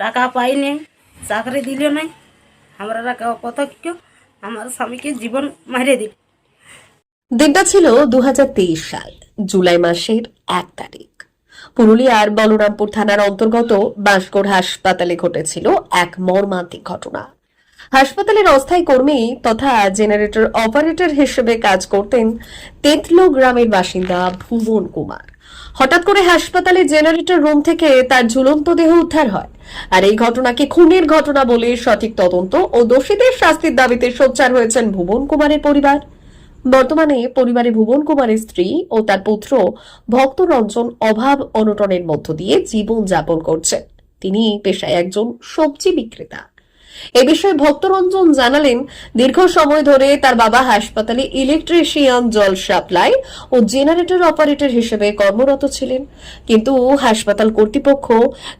টাকা পাইনি, চাকরি দিল নাই। আমরা কথা কেউ আমার স্বামীকে জীবন মারিয়ে দিল। দিনটা ছিল দু হাজার তেইশ সাল, জুলাই মাসের এক তারিখ। পুরুলিয়ার বলরামপুর থানার অন্তর্গত বাঁশগড় হাসপাতালে ঘটেছিল এক মর্মান্তিক ঘটনা। হাসপাতালের অস্থায়ী কর্মী তথা জেনারেটর অপারেটর হিসেবে কাজ করতেন তেতলো গ্রামের বাসিন্দা ভুবন কুমার। হঠাৎ করে হাসপাতালে জেনারেটর রুম থেকে তার ঝুলন্ত দেহ উদ্ধার হয়। আর এই ঘটনাকে খুনের ঘটনা বলে সঠিক তদন্ত ও দোষীদের শাস্তির দাবিতে সোচ্চার হয়েছেন ভুবন কুমারের পরিবার। বর্তমানে পরিবারে ভুবন কুমারের স্ত্রী ও তার পুত্র ভক্তরঞ্জন অভাব অনটনের মধ্য দিয়ে জীবন যাপন করছেন। তিনি পেশায় একজন সবজি বিক্রেতা। এ বিষয়ে ভক্তরঞ্জন জানালেন, দীর্ঘ সময় ধরে তার বাবা হাসপাতালে ইলেকট্রিশিয়ান জল সাপ্লাই ও জেনারেটর অপারেটর হিসেবে কর্মরত ছিলেন। কিন্তু হাসপাতাল কর্তৃপক্ষ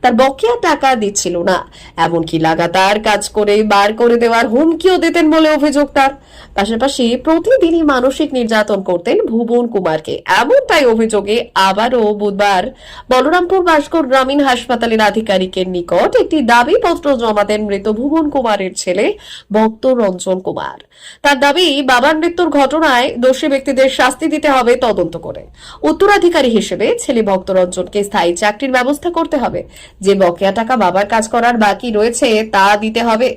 তার বকেয়া টাকা দিচ্ছিল না। এমনকি লাগাতার কাজ করে বার করে দেওয়ার হুমকিও দিতেন বলে অভিযোগ তার। পাশাপাশি প্রতিদিনই মানসিক নির্যাতন করতেন ভুবন কুমারকে। এমনটাই অভিযোগে আবারও বুধবার বলরামপুর ভাস্কর গ্রামীণ হাসপাতালের আধিকারিকের নিকট একটি দাবিপত্র জমা দেন মৃত ভুবন কুমারের ছেলে, ভক্ত রঞ্জন কুমার। তার দাবি, বাবার মৃত্যুর ঘটনায় দোষী ব্যক্তিদের শাস্তি দিতে হবে তদন্ত করে। উত্তরাধিকারী হিসেবে ছেলে ভক্ত রঞ্জনকে স্থায়ী চাকরির ব্যবস্থা করতে হবে। যে বকেয়া টাকা বাবার কাজ করার বাকি রয়েছে, তা দিতে হবে।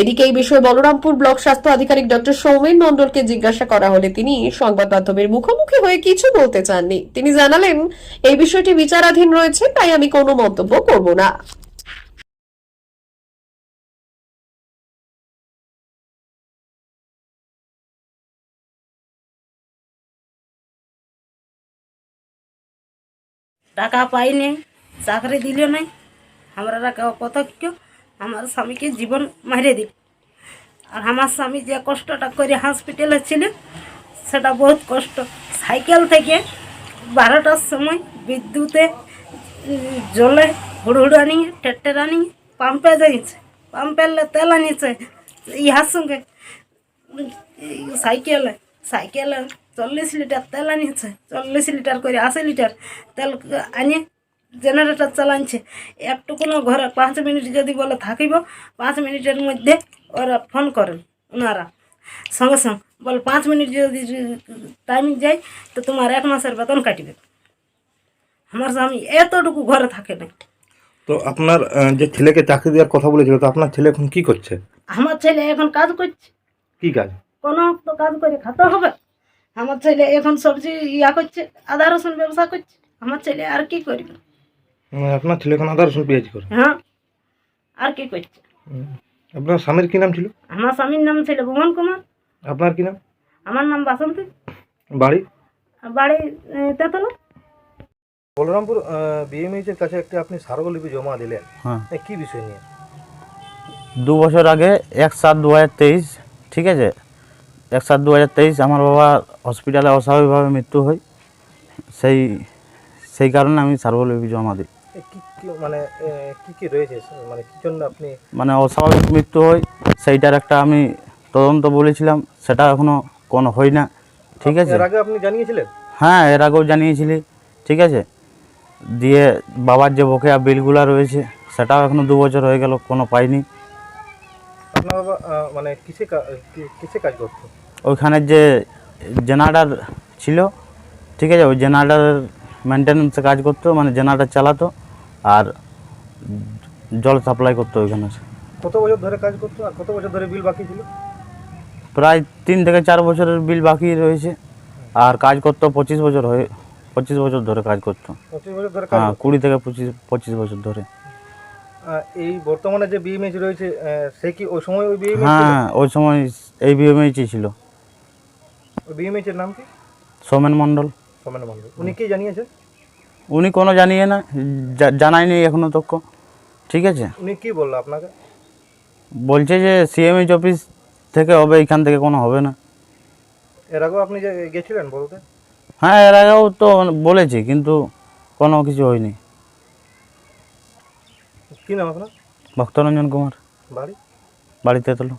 এদিকে এই বিষয়ে বলরামপুর ব্লক স্বাস্থ্য আধিকারিক ডক্টর সৌমেন মণ্ডলকে জিজ্ঞাসা করা হলে তিনি সংবাদ মাধ্যমের মুখোমুখি হয়ে কিছু বলতে চাননি। তিনি জানালেন, এই বিষয়টি বিচারাধীন রয়েছে, তাই আমি কোনো মন্তব্য করব না। টাকা পাইনি, চাকরি দিল নাই। আমরা কতজ্ঞ আমার স্বামীকে জীবন মারিয়ে দিল। আর আমার স্বামী যে কষ্টটা করে হসপিটালে ছিল, সেটা বহুত কষ্ট। সাইকেল থেকে বারোটার সময় বিদ্যুতে জলে হুড়হুড় আনিয়ে টেট্টের আনিয়ে পাম্পে যাইছে। পাম্পের তেল আনিছে, ইহার সঙ্গে সাইকেলে সাইকেলে চল্লিশ লিটার তেল আনিয়েছে চল্লিশ লিটার করে আশি লিটার তেল আনিয়ে জেনারেটর চালাচ্ছে একটুকুনো ঘরে পাঁচ মিনিট যদি বলে থাকিব পাঁচ মিনিটের মধ্যে ওরা ফোন করেন ওনারা। সঙ্গে সঙ্গে বল পাঁচ মিনিট যদি টাইম যায় তো তোমার এক মাসের বেতন কাটিবে। আমার স্বামী এতটুকু ঘরে থাকে না তো আপনার যে ছেলেকে চাকরি দেওয়ার কথা বলেছিল তো আপনার ছেলে এখন কি করছে? আমার ছেলে এখন কাজ করছে। কি কাজ? কোনো তো কাজ করে খাতে হবে। আমার ছেলে এখন সবজি ইয়া করছে আদা রসুন ব্যবসা করছে আমার ছেলে আর কি করবে? আপনার ছেলে এখন আদা রসুন পেঁয়াজ করে। হ্যাঁ আর কি করছে? আপনার স্বামীর কি নাম ছিল? আমার স্বামীর নাম ছিল ভুবন কুমার। আপনার কি নাম? আমার নাম বাসন্তী। বাড়ি? বাড়ি তেতলা। বলরামপুর বিএমএইচ এর কাছে একটা আপনি স্মারকলিপি জমা দিলেন। হ্যাঁ। এ, কি বিষয় নিয়ে? দু বছর আগে এক সাত দু হাজার তেইশ ঠিক আছে? এক সাত দু হাজার তেইশ আমার বাবা হসপিটালে অস্বাভাবিকভাবে মৃত্যু হয়। সেই সেই কারণে আমি সার্বলিপি জমা দিই। মানে কি কি রয়েছে? মানে কি জন্য আপনি মানে অস্বাভাবিক মৃত্যু হয় সেইটার একটা আমি তদন্ত বলেছিলাম সেটা এখনও কোনো হয় না। ঠিক আছে? এর আগে আপনি জানিয়েছিলেন? হ্যাঁ এর আগেও জানিয়েছিলি। ঠিক আছে? দিয়ে বাবার যে বকেয়া বিলগুলো রয়েছে সেটাও এখনও দু বছর হয়ে গেল কোনো পাইনি। আপনার মানে কিসে কিসে কাজ করতো ওইখানে যে জেনারেটার ছিল ঠিক আছে ওই জেনারেটার মেনটেন্যান্সে কাজ করতো মানে জেনারেটার চালাতো আর জল সাপ্লাই করতো ওইখানে। কত বছর ধরে কাজ করতো আর কত বছর ধরে বিল বাকি ছিল? প্রায় তিন থেকে চার বছরের বিল বাকি রয়েছে আর কাজ করতো পঁচিশ বছর হয়ে পঁচিশ বছর ধরে কাজ করতো। পঁচিশ বছর ধরে হ্যাঁ কুড়ি থেকে পঁচিশ পঁচিশ বছর ধরে। এই বর্তমানে যে বিএমএইচ রয়েছে সে কি ওই সময় ওই বিএমএইচ হ্যাঁ ওই সময় এই বিএমএইচই ছিল। ওই বিএমএইচ এর নাম কি? সৌমেন মণ্ডল। সমেন মন্ডল উনি কি জানিয়েছেন? উনি কোনো জানিয়ে না জানায়নি এখনও তক ঠিক আছে? উনি কি বলল আপনাকে? বলছে যে সিএমএইচ অফিস থেকে হবে এখান থেকে কোনো হবে না। এর আগেও আপনি যে গেছিলেন বলতে? হ্যাঁ এর আগেও তো বলেছি কিন্তু কোনো কিছু হয়নি। কি নাম আপনার? ভক্তরঞ্জন কুমার। বাড়ি? বাড়িতে তোলো